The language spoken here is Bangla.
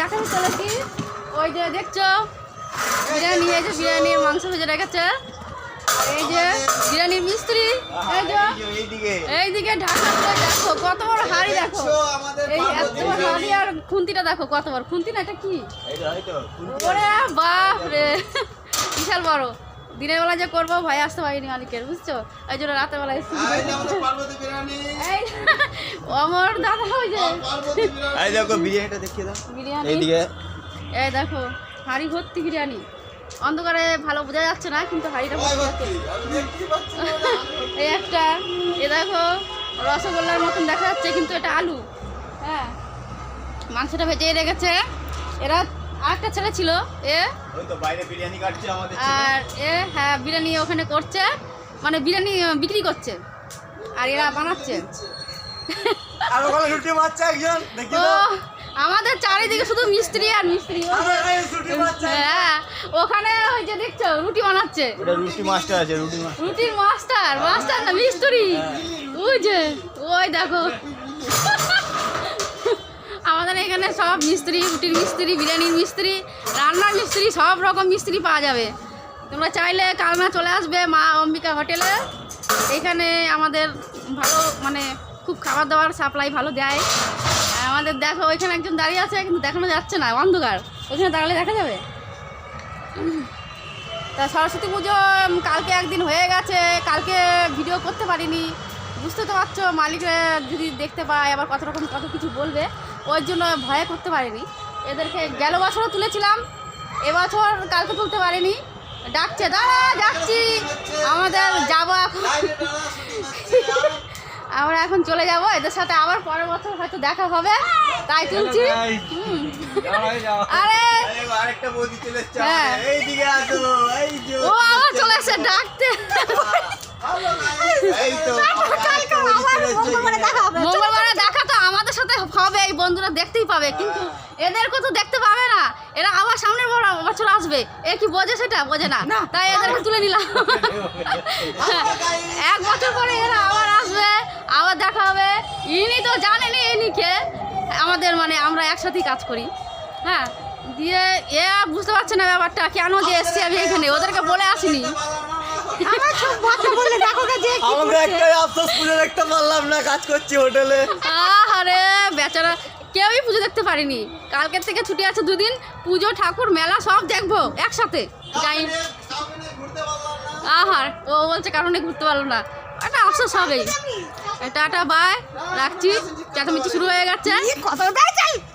দেখাতে চলেছি ওই যে দেখছ? বিরিয়ানি এই যে বিরিয়ানির মাংস ভেজে রেখেছে। এই যে বিরিয়ানির মিস্ত্রি এই যে এইদিকে ঢাকা দেখো কত বড় হাড়ি দেখো। এই এত বড় হাড়ি আর খুন্তিটা দেখো কত বড়। খুন্তি না এটা কি? ওরে বাপ রে বিশাল বড়। দিনের বেলা যে করব ভাই আসতে পারিনি মালিকের বুঝছ? ওই জন্য রাতের বেলা এসেছি এই দাদা ওই যে। এই দেখো বিরিয়ানিটা দেখিয়ে দাও। বিরিয়ানি। এইদিকে। এই দেখো হাড়ি ভর্তি বিরিয়ানি। অন্ধকারে ভালো বোঝা যাচ্ছে না কিন্তু হাড়িটা ভর্তি আছে। এই একটা এ দেখো রসগোল্লার মতন দেখা যাচ্ছে কিন্তু এটা আলু। হ্যাঁ মাংসটা ভেজে রেখেছে। এরা আরেকটা ছেলে ছিল এ? ওই তো বাইরে বিরিয়ানি কাটছে আমাদের আর এ হ্যাঁ বিরিয়ানি ওখানে করছে মানে বিরিয়ানি বিক্রি করছে। আর এরা বানাচ্ছে। আর ওখানে রুটি মারছে একজন দেখি ও আমাদের চারিদিকে শুধু মিস্ত্রি আর মিস্ত্রি। হ্যাঁ ওখানে ওই যে দেখছ রুটি বানাচ্ছে। রুটি মাস্টার আছে রুটি মাস্টার। রুটির মাস্টার মাস্টার না মিস্ত্রি। ওই যে ওই দেখো। আমাদের এখানে সব মিস্ত্রি, রুটির মিস্ত্রি, বিরিয়ানির মিস্ত্রি, রান্নার মিস্ত্রি, সব রকম মিস্ত্রি পাওয়া যাবে। তোমরা চাইলে কালনা চলে আসবে মা অম্বিকা হোটেলে। এখানে আমাদের ভালো মানে খুব খাবার দাবার সাপ্লাই ভালো দেয়। আমাদের দেখো, ওইখানে একজন দাঁড়িয়ে আছে, কিন্তু দেখানো যাচ্ছে না, অন্ধকার। ওইখানে দাঁড়ালে দেখা যাবে? তা সরস্বতী পুজো কালকে একদিন হয়ে গেছে, কালকে ভিডিও করতে পারিনি। বুঝতে তো পারছ, মালিকরা যদি দেখতে পায়, আবার কত রকম, কত কিছু বলবে। ওই জন্য ভয়ে করতে পারিনি। এদেরকে গেল বছরও তুলেছিলাম এবছর কালকে তুলতে পারিনি। ডাকছে দাঁড়া যাচ্ছি। আমাদের যাব এখন। আমরা এখন চলে যাব। এদের সাথে আবার পরের বছর হয়তো দেখা হবে। তাই তুলছি। আরে! হ্যাঁ। ও আবার চলে এসে ডাকতে এই তো আরেকটা বৌদি চলে এসছে এখানে। মঙ্গলবারে দেখা তো আমাদের সাথে হবে এই বন্ধুরা দেখতেই পাবে কিন্তু এদেরকে তো দেখতে পাবে না। এরা আবার সামনের বড়- বছর আসবে। এ কি বোঝে সেটা? বোঝে না। তাই এদেরকে তুলে নিলাম। এক বছর পরে এরা আবার আসবে আবার দেখা হবে। ইনি তো জানেনি ইনিকে। আমাদের মানে আমরা একসাথেই কাজ করি। হ্যাঁ দিয়ে এ বুঝতে পারছে না ব্যাপারটা কেন যে এসছি আমি এখানে? ওদেরকে বলে আসিনি। আমরা একটাই আফসোস পুজো দেখতে পারলাম না কাজ করছি হোটেলে। আরে বেচারা কেউই পুজো দেখতে পারিনি। কালকের থেকে ছুটি আছে দুদিন, পুজো, ঠাকুর, মেলা, সব দেখব একসাথে। যাই। আহার ও বলছে কারণে ঘুরতে পারল না। একটা আফসোস হবেই। টাটা বাই রাখছি। চেঁচামেচি শুরু হয়ে গেছে।